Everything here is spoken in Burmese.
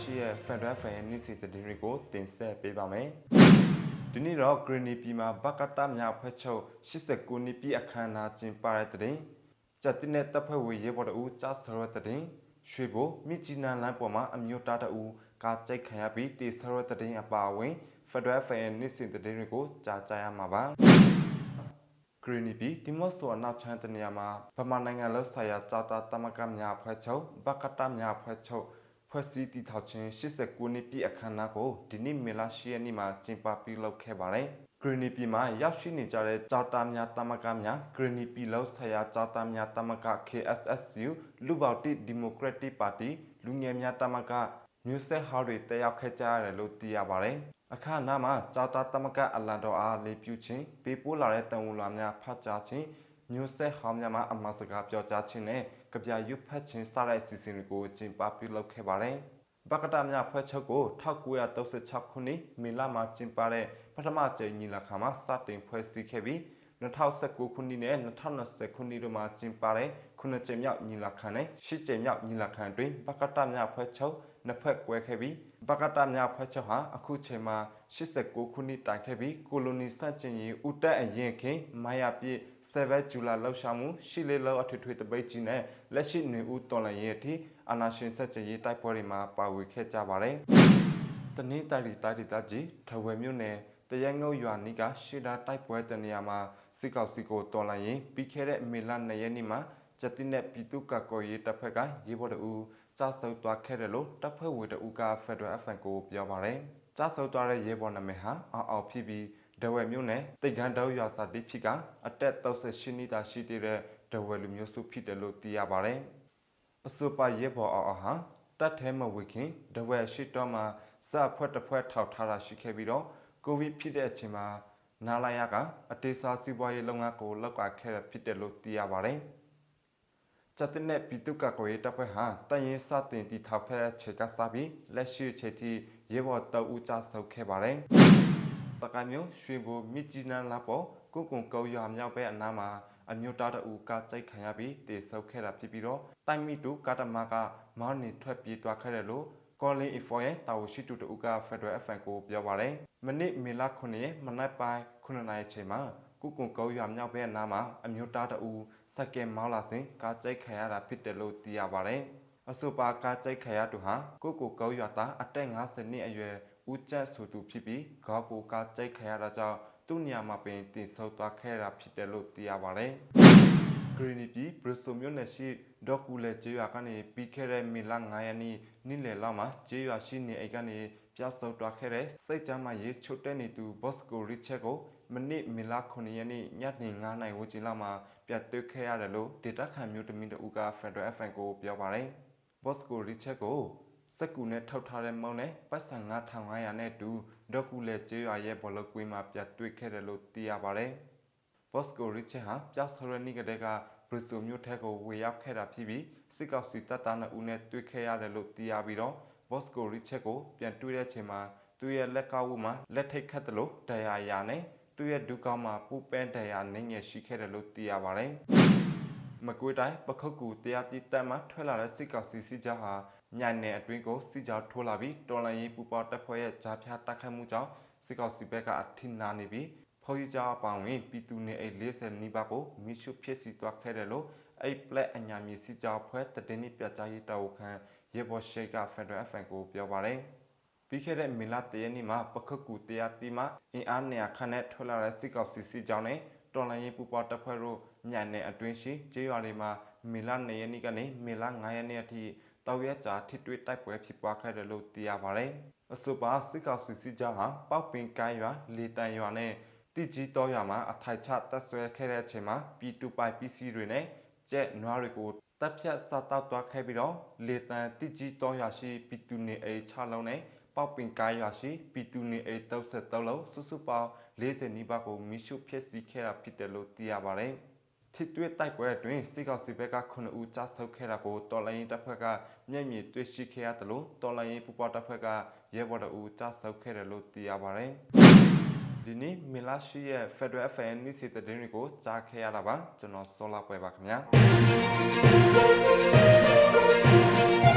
ရှိရဲ့ Federal Fan News သတင်းတွေကိုတင်ဆက်ပေးပါမယ်။ဒီနေ့တော့ Greeny ပြည်မှာဘကတမြဖွဲ့ချုပ်89နှစ်ပြည့်အခမ်းအနားကျင်းပတဲ့တဲ့။ကြက်တင်တဲ့တပ်ဖွဲ့ဝင်ရေပေါ်တူကြားစရတဲ့တဲ့။ရွှေဘိုမြစ်ကြီးနားလမ်းပေါ်မှာအမျိုးသားတူကာကြိတ်ခံရပြီးတေဆရတဲ့တဲ့အပါအဝင် Federal Fan News သတင်းတွေကိုကြားကြရမှာပါ။ဂရီနီပီဒီမော့ဆိုအနောက်ချမ်းတနေရာမှာဗမာနိုင်ငံလုံးဆိုင်ရာကြာတာတမကများဖွဲ့ချုပ်ဘကတများဖွဲ့ချုပ် ဖွဲ့စည်းတည်ထောင်ခြင်း89နှစ်ပြည့်အခမ်းအနားကိုဒီနေ့မေလ10ရက်နေ့မှာကျင်းပပြုလုပ်ခဲ့ပါတယ်။ဂရီနီပီမှာရောက်ရှိနေကြတဲ့ကြာတာများတမကများဂရီနီပီလုံးဆိုင်ရာကြာတာများတမက KSSU လူပေါတိဒီမိုကရက်တစ်ပါတီလူငယ်များတမကမျိုးဆက်ဟောင်းတွေတက်ရောက်ခဲ့ကြရတယ်လို့သိရပါတယ်။အခမ်းအနားမှာကြာတာတမကအလန်တော်အားလေးပြုခြင်းပေးပို့လာတဲ့တန်ဝူလာများဖတ်ကြားခြင်း မျိုးဆက်ဟောင်းများမှာအမှားစကားပြောကြားခြင်းနဲ့ကြပြရွတ်ဖတ်ခြင်းစတဲ့အစီအစဉ်တွေကိုကျင်းပပြုလုပ်ခဲ့ပါတယ်။ဘကတများဖွဲ့ချုပ်ကို1936ခုနှစ်မေလမှာကျင်းပတဲ့ပထမကြိမ်ညီလာခံမှာစတင်ဖွဲ့စည်းခဲ့ပြီး2019ခုနှစ်နဲ့2020ခုနှစ်တို့မှာကျင်းပတဲ့ခုနှစ်ကြိမ်မြောက်ညီလာခံနဲ့ရှစ်ကြိမ်မြောက်ညီလာခံတွင်ဘကတများဖွဲ့ချုပ်နှစ်ဖက်ကွဲခဲ့ပြီးဘကတများဖွဲ့ချုပ်ဟာအခုချိန်မှာ89ခုနှစ်တိုင်ခဲ့ပြီးကိုလိုနီစတင်ရေးဦးတက်အရင်ခင်မာယာပြည့် 7ဂျူလာလှောက်ရှာမှုရှိလေလောအထွေထွေတပိတ်ကြီးနဲ့လက်ရှိနေဦးတော်လန်ရေးအထိအာနာရှင်ဆက်ချေရေးတိုက်ပွဲတွေမှာပါဝင်ခဲ့ကြပါတယ်။တနင်္သာရီတိုင်းဒေသကြီးထဝယ်မြို့နယ်တရငုတ်ရွာနီးကရှေ့တာတိုက်ပွဲတနေရာမှာစစ်ကောက်စီကိုတော်လန်ရင်ပြီးခဲ့တဲ့မေလ2ရက်နေ့မှာကျတိနဲ့ပြည်သူ့ကကော်ရေးတပ်ဖက်ကရေးပေါ်တူကြားဆုပ်သွားခဲ့တယ်လို့တပ်ဖွဲ့ဝင်တူက Federal FN ကိုပြောပါတယ်။ကြားဆုပ်သွားတဲ့ရေးပေါ်နာမည်ဟာအောက်အောက်ဖြစ်ပြီး ဒဝယ်မြို့နယ်တိတ်ခမ်းတောက်ရွာစာတိဖြစ်ကအတက်38နှစ်သာရှိတဲ့ဒဝယ်လူမျိုးစုဖြစ်တယ်လို့သိရပါတယ်။အစပါရဲဘော်အောင်အောင်ဟာတတ်ထဲမဝေခင်ဒဝယ်ရှိတော့မှာစဖွဲ့တစ်ဖွဲ့ထောက်ထားတာရှိခဲ့ပြီးတော့ကိုဗစ်ဖြစ်တဲ့အချိန်မှာနာလာရကအတေစာစီးပွားရေးလုပ်ငန်းကိုလောက်ကခဲ့ဖြစ်တယ်လို့သိရပါတယ်။ကျတဲ့နဲ့ပြည်သူ့ကကိုရေးတပ်ဖွဲ့ဟာတန်ရင်စတင်တည်ထောင်ခဲ့တဲ့ခြေကစားပြီးလက်ရှိခြေထိရဲဘော်တောက်ဦးကြဆုပ်ခဲ့ပါတယ်။ ပကမျိုးရွှေဘိုမြစ်ကြီးနန်းလာပေါ်ကုကုံကောရွာမြောက်ဘက်အနားမှာအမျိုးသားတအူကကြိုက်ခံရပြီးတေဆုပ်ခဲ့တာဖြစ်ပြီးတော့တိုင်မီတူကတမကမောင်းနေထွက်ပြေးသွားခဲ့တယ်လို့ကောလင်းအီဖော်ရဲ့တာဝရှိတူတူက Federal FN ကိုပြောပါတယ်။မနစ်မေလ9ရက်မနက်ပိုင်း9နာရီချိန်မှာကုကုံကောရွာမြောက်ဘက်အနားမှာအမျိုးသားတအူစက်ကဲမောင်းလာစဉ်ကားကြိုက်ခံရတာဖြစ်တယ်လို့သိရပါတယ်။အဆိုပါကားကြိုက်ခံရသူဟာကိုကိုကောရွာသားအသက်50နှစ်အရွယ် ဦးကျတ်ဆိုသူဖြစ်ပြီးခေါင်းကိုကားကြိုက်ခံရတာကြောင့်သူ့နေရာမှာပင်တင်ဆုပ်သွားခဲ့တာဖြစ်တယ်လို့သိရပါတယ်။ Greeny ပြည်ဘရဆိုမြို့နယ်ရှိဒေါ်ကူလေကျေးရွာကနေပြီးခဲ့တဲ့မေလ9ရက်နေ့နေ့လယ်လောက်မှာကျေးရွာရှိနေအိမ်ကနေပြဆုပ်သွားခဲ့တဲ့စိတ်ကြမ်းမှရေးချုပ်တဲ့နေသူ Bosco Richard ကိုမနေ့မေလ9ရက်နေ့ညနေ9:00နာရီဝန်းကျင်လောက်မှာပြတ်သွေးခဲ့ရတယ်လို့ဒေတာခန်မျိုးတမင်းတို့က Federal FN ကိုပြောပါတယ်။ Bosco Richard ကို စက်ကူနဲ့ထောက်ထားတဲ့မောင်းနဲ့ပတ်စံ9500နဲ့တူဒေါကူလေကျေးရွာရဲ့ဘောလကွင်းမှာပြတ်တွေ့ခဲ့တယ်လို့သိရပါတယ်။ Bosco Richard ဟာပြဆရနီကတဲ့ကဘရစ်ဆိုမြို့ထက်ကိုဝေရောက်ခဲ့တာဖြစ်ပြီးစစ်ကောက်စီတပ်သားနှစ်ဦးနဲ့တွေ့ခဲ့ရတယ်လို့သိရပြီးတော့ Bosco Richard ကိုပြန်တွေ့တဲ့ချိန်မှာသူ့ရဲ့လက်ကောက်ဝမှာလက်ထိတ်ခတ်တယ်လို့ဒဏ်ရာရနဲ့သူ့ရဲ့ဒုကောင်းမှာပူပန်းဒဏ်ရာနှိမ့်ငယ်ရှိခဲ့တယ်လို့သိရပါတယ်။မကွေးတိုင်းပခုတ်ကူတရားတိတပ်မှထွက်လာတဲ့စစ်ကောက်စီစစ်ကြောဟာ ညနေအတွင်းကိုစစ်ကြောထိုးလာပြီးတော်လန်ရေးပူပေါတပ်ဖွဲ့ရဲ့ကြားဖြားတိုက်ခတ်မှုကြောင့်စစ်ကောက်စီဘက်ကအထိနာနေပြီးဖော်ကြီးကြောအပောင်ဝင်ပြည်သူနေအိမ်40နီးပါးကိုမိရှုဖြစ်စီသွားခဲ့တယ်လို့အိပလက်အညာမြေစစ်ကြောဖွဲ့တည်င်းပြကြားရေးတာဝန်ခံရေဘော်ရှိတ်က Federal FN ကိုပြောပါတယ်ပြီးခဲ့တဲ့မေလတရက်နေ့မှာပခုတ်ကူတရားတီမှအင်အားနေရာခန့်နဲ့ထွက်လာတဲ့စစ်ကောက်စီစစ်ကြောင်းနဲ့တော်လိုင်းရေးပူပေါတပ်ဖွဲ့တို့ညနေအတွင်းရှိကျေးရွာတွေမှာမေလ2ရက်နေ့ကနေမေလ9ရက်နေ့အထိ တောက်ရဲကြာထိတွေ့တိုက်ပွဲဖြစ်ပွားခဲ့တယ်လို့သိရပါတယ်။အဆိုပါစစ်ကောင်စီစစ်ကြောင်းဟာပောက်ပင်ကိုင်းရွာလေတန်ရွာနဲ့တိကြီးတော်ရွာမှာအထိုက်ချတပ်ဆွဲခဲ့တဲ့အချိန်မှာပြည်တူပိုင်ပစ္စည်းတွေနဲ့ကျက်နွားတွေကိုတပ်ဖြတ်စားတောက်သွားခဲ့ပြီးတော့လေတန်တိကြီးတော်ရွာရှိပြည်တူနေအိ6လုံးနဲ့ပောက်ပင်ကိုင်းရွာရှိပြည်သူနေအိ33လုံးစုစုပေါင်း40နီးပါးကိုမိရှုဖြစ်စီခဲ့တာဖြစ်တယ်လို့သိရပါတယ်။ ထိတွေ့တိုက်ပွဲအတွင်းစစ်ကောင်စီဘက်က9ဦးကြာဆုတ်ခဲ့တာကိုတော်လိုင်းတပ်ဖွဲ့ကမျက်မြင်တွေ့ရှိခဲ့ရတယ်လို့တော်လိုင်းပူပေါတပ်ဖွဲ့ကရဲဘော်တို့ဦးကြာဆုတ်ခဲ့တယ်လို့သိရပါတယ်။ဒီနေ့မီလာရှိရဲ့ Federal FN နေ့စီသတင်းတွေကိုကြားခဲ့ရတာပါကျွန်တော်စောလာပွဲပါခင်ဗျာ။